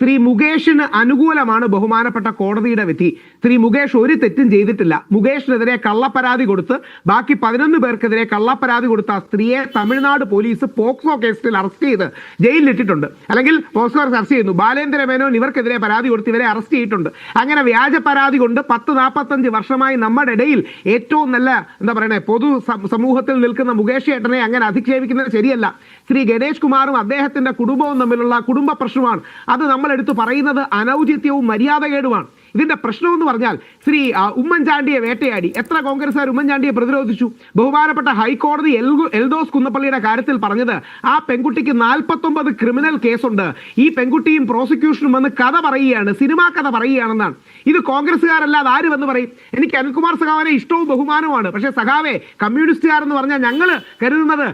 ശ്രീ മുകേഷിന് അനുകൂലമാണ് ബഹുമാനപ്പെട്ട കോടതിയുടെ വിധി. ശ്രീ മുകേഷ് ഒരു തെറ്റും ചെയ്തിട്ടില്ല. മുകേഷിനെതിരെ കള്ളപ്പരാതി കൊടുത്ത് ബാക്കി പതിനൊന്ന് പേർക്കെതിരെ കള്ളപ്പരാതി കൊടുത്ത ആ സ്ത്രീയെ തമിഴ്നാട് പോലീസ് പോക്സോ കേസിൽ അറസ്റ്റ് ചെയ്ത് ജയിലിലിട്ടിട്ടുണ്ട്. അല്ലെങ്കിൽ പോക്സോ അറസ്റ്റ് ചെയ്യുന്നു. ബാലേന്ദ്ര മേനോൻ ഇവർക്കെതിരെ പരാതി കൊടുത്ത് ഇവരെ അറസ്റ്റ് ചെയ്തിട്ടുണ്ട്. അങ്ങനെ വ്യാജ പരാതി കൊണ്ട് പത്ത് നാൽപ്പത്തഞ്ച് വർഷമായി നമ്മുടെ ഇടയിൽ ഏറ്റവും നല്ല എന്താ പറയണേ പൊതു സമൂഹത്തിൽ നിൽക്കുന്ന മുകേഷ് ഏട്ടനെ അങ്ങനെ അധിക്ഷേപിക്കുന്നത് ശരിയല്ല. ശ്രീ ഗണേഷ് കുമാറും അദ്ദേഹത്തിന്റെ കുടുംബവും തമ്മിലുള്ള കുടുംബ പ്രശ്നമാണ്. അത് നമ്മൾ എടുത്തു പറയുന്നത് അനൗചിത്യവും മര്യാദകേടുമാണ്. ഇതിന്റെ പ്രശ്നം എന്ന് പറഞ്ഞാൽ ശ്രീ ഉമ്മൻചാണ്ടിയെ വേട്ടയാടി. എത്ര കോൺഗ്രസ്സുകാർ ഉമ്മൻചാണ്ടിയെ പ്രതിരോധിച്ചു? ബഹുമാനപ്പെട്ട ഹൈക്കോടതി എൽദോസ് കുന്നപ്പള്ളിയുടെ കാര്യത്തിൽ പറഞ്ഞത് ആ പെൺകുട്ടിക്ക് നാൽപ്പത്തൊമ്പത് ക്രിമിനൽ കേസുണ്ട്. ഈ പെൺകുട്ടിയും പ്രോസിക്യൂഷനും വന്ന് കഥ പറയുകയാണ് സിനിമാ കഥ പറയുകയാണെന്നാണ്. ഇത് കോൺഗ്രസ്സുകാരല്ലാതെ ആര് വന്ന് പറയും? എനിക്ക് അനിൽകുമാർ സഖാവിനെ ഇഷ്ടവും ബഹുമാനവുമാണ്. പക്ഷേ സഖാവെ കമ്മ്യൂണിസ്റ്റുകാർ എന്ന് പറഞ്ഞാൽ ഞങ്ങൾ കരുതുന്നത്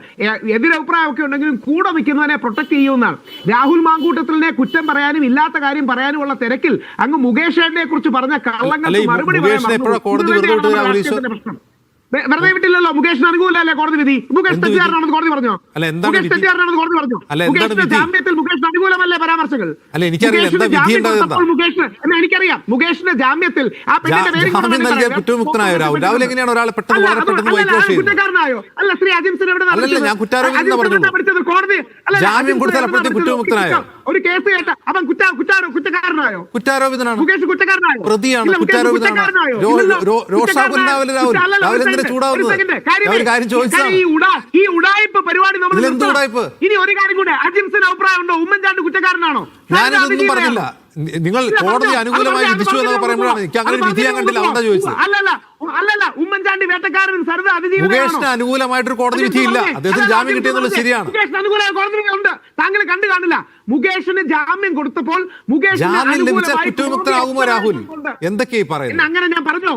എതിരഭിപ്രായമൊക്കെ ഉണ്ടെങ്കിലും കൂടെ നിൽക്കുന്നവനെ പ്രൊട്ടക്ട് ചെയ്യുമെന്നാണ്. രാഹുൽ മാങ്കൂട്ടത്തിലിനെ കുറ്റം പറയാനും ഇല്ലാത്ത കാര്യം പറയാനുമുള്ള തിരക്കിൽ അങ്ങ് കുറിച്ച് പറഞ്ഞ കള്ളങ്ങൾക്ക് മറുപടി പറയാൻ വെറുതെ വിട്ടില്ലല്ലോ. മുകേഷിന് അനുകൂലല്ലേ കോടതി വിധി? മുകേഷ്? തെറ്റുകാരനാണെന്ന് കോടതി പറഞ്ഞോ? മുകേഷ്? തെറ്റുകാരനാണെന്ന് കോടതി പറഞ്ഞു? മുകേഷിന്റെ ജാമ്യത്തിൽ മുകേഷിന് അനുകൂലമല്ലേ പരാമർശങ്ങൾ? മുകേഷിന് എനിക്കറിയാം. മുകേഷിന്റെ ജാമ്യത്തിൽ ആ പെണ്ണിന്റെ പേര് രാഹുൽ? എങ്ങനെയാണ് ഒരാൾ പെട്ടെന്ന്? കുറ്റക്കാരനായോ? അല്ല ശ്രീ അജിംസിന് എവിടെ പഠിച്ചത്? കോടതി ജാമ്യം കൊടുത്താൽ? ഒരു കേസ് കേട്ട അവൻ കുറ്റക്കാരനായോ? കുറ്റാരോപിതനാണ്. മുകേഷ് കുറ്റക്കാരനായോ? പ്രതിയാണ്, കുറ്റാരോപിതനാണ്. രാഹുൽ. രാഹുൽ എന്തിനാ ചൂടാവുന്നത്? ഒരു കാര്യം ചോദിച്ചാൽ ഈ ഉടായ്പ പരിപാടി നമ്മൾ ഇനി ഒരു കാര്യം കൂടെ. അജിംസിന് അഭിപ്രായം ഉണ്ടോ ഉമ്മൻചാണ്ടി കുറ്റക്കാരനാണോ? ഞാനിതൊന്നും പറഞ്ഞില്ല. നിങ്ങൾ കോടതി അനുകൂലമായി വിധിച്ചു എന്നൊക്കെ പറയുമ്പോഴാണ്. എനിക്ക് അങ്ങനെ വിധി ഞാൻ കണ്ടില്ല. അവിടെ ചോദിച്ചത്? അല്ലല്ല. അല്ലല്ല. ഉമ്മൻചാണ്ടി വേട്ടക്കാരൻ സർവ? മുകേഷിന് അനുകൂലമായിട്ടൊരു കോടതി വിധി വിധിയില്ല. അദ്ദേഹത്തിന് ജാമ്യം കിട്ടിയെന്നുള്ള ശരിയാണ്. അനുകൂലമായ കോടതി ഉണ്ട് താങ്കൾ കണ്ടു കാണില്ല. മുകേഷിന് ജാമ്യം കൊടുത്തപ്പോൾ മുകേഷ് ജാമ്യം ലഭിച്ച അനുകൂലമായി കുറ്റവിമുക്തനാകുമോ രാഹുൽ? എന്തൊക്കെയായി എന്തൊക്കെയാ പറയുന്നത്? അങ്ങനെ ഞാൻ പറഞ്ഞോ?